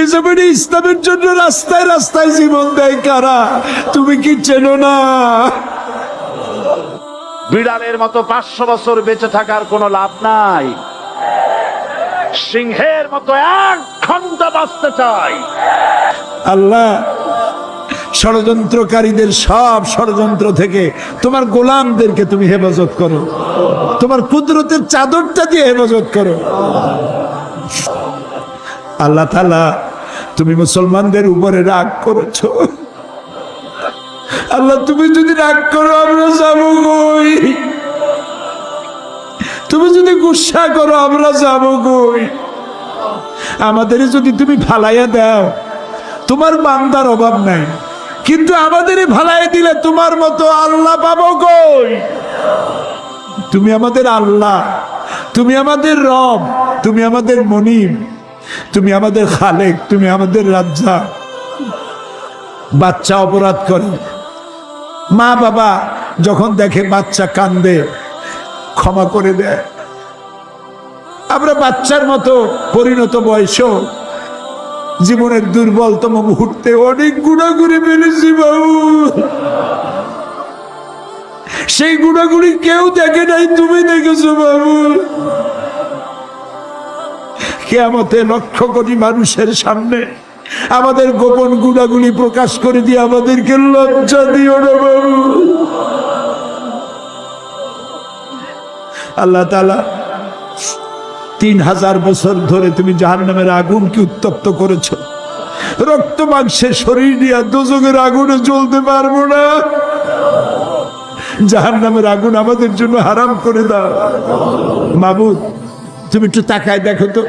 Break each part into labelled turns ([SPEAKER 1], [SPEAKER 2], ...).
[SPEAKER 1] এ জমিনে ইসলামের জন্য রাস্তায় রাস্তায় জীবন দেয় কারা? তুমি কি চেনো না?
[SPEAKER 2] বিড়ালের মতো পাঁচশো বছর বেঁচে থাকার কোনো লাভ নাই। সিংহের মতো এক ঘণ্টা বাঁচতে চাই।
[SPEAKER 1] আল্লাহ ষড়যন্ত্রকারীদের সব ষড়যন্ত্র থেকে তোমার গোলামদেরকে তুমি হেফাজত করো। তোমার কুদরতের চাদরটা দিয়ে হেফাজত করো। আল্লাহ তালা তুমি মুসলমানদের উপরে রাগ করেছ। আল্লাহ, তুমি যদি রাগ করো, আমরা যাব কই? তুমি যদি গুসা করো, আমরা যাব কই? আমাদের যদি তুমি ফালাইয়া দাও, তোমার বান্দার অভাব নাই। কিন্তু আমাদের ভালাই দিলে তোমার মতো আল্লাহ পাবো কই? তুমি আমাদের আল্লাহ, তুমি আমাদের রব, তুমি আমাদের মনিম তুমি আমাদের খালেক, তুমি আমাদের রাজ্জা বাচ্চা অপরাধ করে। মা বাবা যখন দেখে বাচ্চা কান্দে, ক্ষমা করে দেয়। আমরা বাচ্চার মতো পরিণত বয়সও জীবনের দুর্বলতম মুহূর্তে অনেক গুণাগুড়ি ফেলেছি বাবু। সেই গুণাগুড়ি কেউ দেখে নাই, তুমি দেখেছ বাবু। কেয়ামতে লক্ষ কোটি মানুষের সামনে আমাদের গোপন গুণাগুলি প্রকাশ করে দিয়ে আমাদেরকে লজ্জা দিও না বাবু। আল্লাহ তালা তিন হাজার বছর ধরে তুমি জাহান নামের আগুনকে উত্তপ্ত করেছ। রক্ত মাংসের শরীর নিয়ে দুযোগের আগুনে জ্বলতে পারব না। জাহান নামের আগুন আমাদের জন্য হারাম করে দাও। মাবুদ, তুমি একটু তাকায় দেখো তো।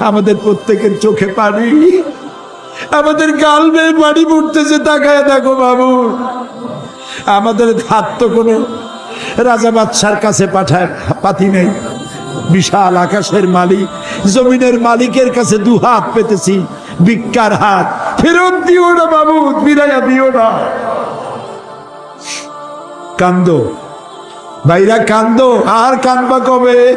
[SPEAKER 1] আমাদের প্রত্যেকের চোখে পানি। আমাদের গাল বেয়ে পানি পড়তেছে, তাকায় দেখো বাবু। আমাদের হাত তো কোনো রাজা বাদশার কাছে পাঠায়, পাতি নেই। বিশাল আকাশের মালিক, জমিনের মালিকের কাছে দু হাত পেতেছি, ভিক্ষার হাত। ফেরত দিও না বাবু, ফিরাইয়া দিও না। কান্দো। ভাইরা, কান্দো। আর কান্দবা কবে?